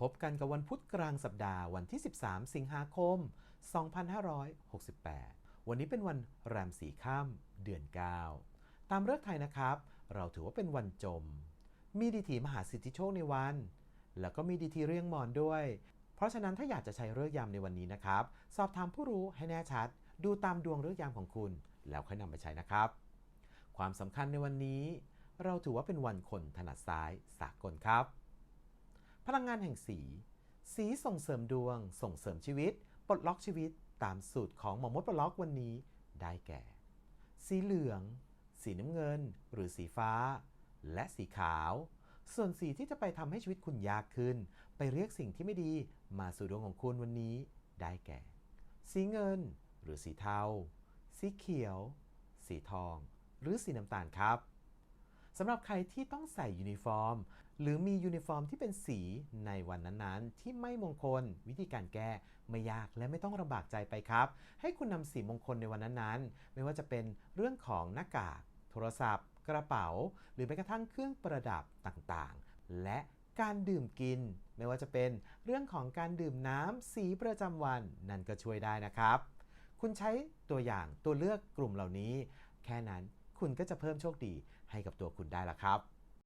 พบกันกับวันพุธกลางสัปดาห์วันที่ 13 สิงหาคม 2568 วันนี้เป็นวันแรมสีข้ามเดือน 9 ตามเลิกไทยนะครับ เราถือว่าเป็นวันจม มีดีถีมหาสิทธิโชคในวัน แล้วก็มีดีทีเรียงมอนด้วย เพราะฉะนั้นถ้าอยากจะใช้เลิกยามในวันนี้นะครับ สอบถามผู้รู้ให้แน่ชัด ดูตามดวงเลิกยามของคุณ แล้วค่อยนำไปใช้นะครับ ความสำคัญในวันนี้ เราถือว่าเป็นวันคนถนัดซ้ายสากลครับ พลังงานแห่งสี สีส่งเสริมดวง ส่งเสริมชีวิต ปลดล็อกชีวิตตามสูตรของหมอมดปลดล็อกวันนี้ ได้แก่ สีเหลือง สีน้ำเงิน หรือสีฟ้า และสีขาว ส่วนสีที่จะไปทำให้ชีวิตคุณยากขึ้น ไปเรียกสิ่งที่ไม่ดีมาสู่ดวงของคุณวันนี้ ได้แก่ สีเงิน หรือสีเทา สีเขียว สีทอง หรือสีน้ำตาลครับ สำหรับใครที่ต้องใส่ยูนิฟอร์ม หรือมียูนิฟอร์มที่เป็นสีในวันนั้นๆ ที่ไม่มงคล วิธีการแก้ไม่ยากและไม่ต้องลำบากใจไปครับ ให้คุณนำสีมงคลในวันนั้นๆ ไม่ว่าจะเป็นเรื่องของหน้ากาก โทรศัพท์ กระเป๋า หรือแม้กระทั่งเครื่องประดับต่างๆ และการดื่มกิน ไม่ว่าจะเป็นเรื่องของการดื่มน้ำสีประจำวันนั่นก็ช่วยได้นะครับ คุณใช้ตัวอย่างตัวเลือกกลุ่มเหล่านี้ แค่นั้น คุณก็จะเพิ่มโชคดีให้กับตัวคุณได้ละครับ